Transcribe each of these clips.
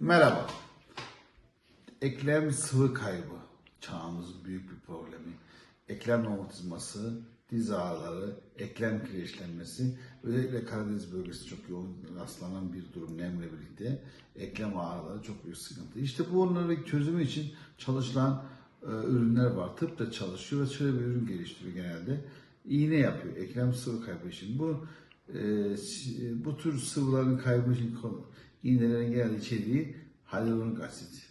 Merhaba. Eklem sıvı kaybı çağımızın büyük bir problemi. Eklem romatizması, diz ağrıları, eklem kireçlenmesi, özellikle Karadeniz bölgesi çok yoğun rastlanan bir durum nemle birlikte. Eklem ağrıları çok büyük sıkıntı. İşte bu onların çözümü için çalışılan e, ürünler var. Tıp da çalışıyor ve şöyle bir ürün geliştiriyor genelde. İğne yapıyor eklem sıvı kaybı için. Bu e, bu tür sıvıların kaybı için iğnelerin genel içeriği hyaluronik asit.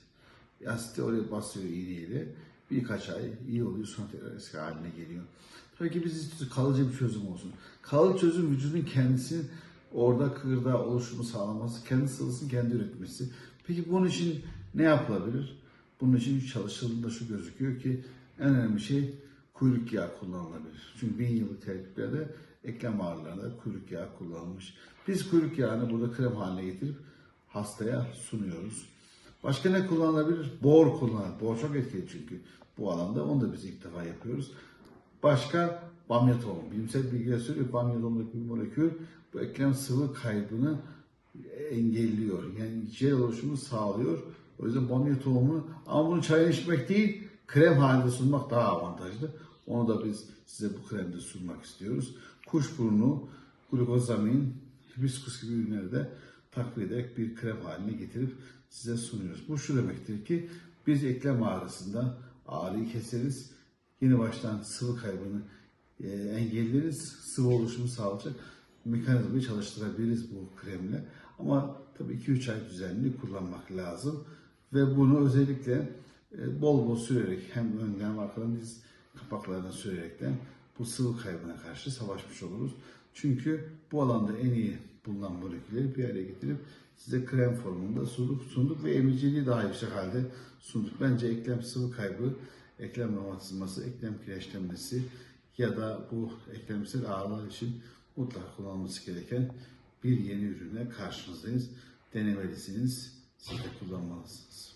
Asiti oraya basıyor iğneyle. Birkaç ay iyi oluyor sonra tekrar eski haline geliyor. Tabii ki biz istiyoruz kalıcı bir çözüm olsun. Kalıcı çözüm vücudun kendisi orada kırda oluşumu sağlaması, kendi sıvısını kendi üretmesi. Peki bunun için ne yapılabilir? Bunun için çalışıldığında şu gözüküyor ki en önemli şey kuyruk yağı kullanılabilir. Çünkü bin yıllık terkiplerde eklem ağrılarında kuyruk yağı kullanılmış. Biz kuyruk yağını burada krem haline getirip hastaya sunuyoruz. Başka ne kullanılabilir? Bor kullanılır. Bor çok etkili çünkü bu alanda. Onu da biz ilk defa yapıyoruz. Başka bamya tohumu. Bilimsel bilgiler söylüyor. Bamya tohumundaki bir molekül bu eklem sıvı kaybını engelliyor. Yani jel oluşumu sağlıyor. O yüzden bamya tohumu ama bunu çayını içmek değil, krem halinde sunmak daha avantajlı. Onu da biz size bu kremde sunmak istiyoruz. Kuşburnu, glukozamin, hibiskus gibi ürünleri de takviye ederek bir krem haline getirip size sunuyoruz. Bu şu demektir ki biz eklem ağrısında ağrıyı keseriz. Yeni baştan sıvı kaybını e, engelleriz. Sıvı oluşumu sağlayacak mekanizmayı çalıştırabiliriz bu kremle. Ama tabii 2-3 ay düzenli kullanmak lazım. Ve bunu özellikle e, bol bol sürerek hem önden hem arkadan diz kapaklarına sürerekten bu sıvı kaybına karşı savaşmış oluruz. Çünkü bu alanda en iyi bulunan molekülleri bir araya getirip size krem formunda sunduk, sunduk ve emiciliği daha yüksek halde sunduk. Bence eklem sıvı kaybı, eklem romatizması, eklem kireçlenmesi ya da bu eklemsel ağrılar için mutlaka kullanılması gereken bir yeni ürüne karşınızdayız. Denemelisiniz, siz de kullanmalısınız.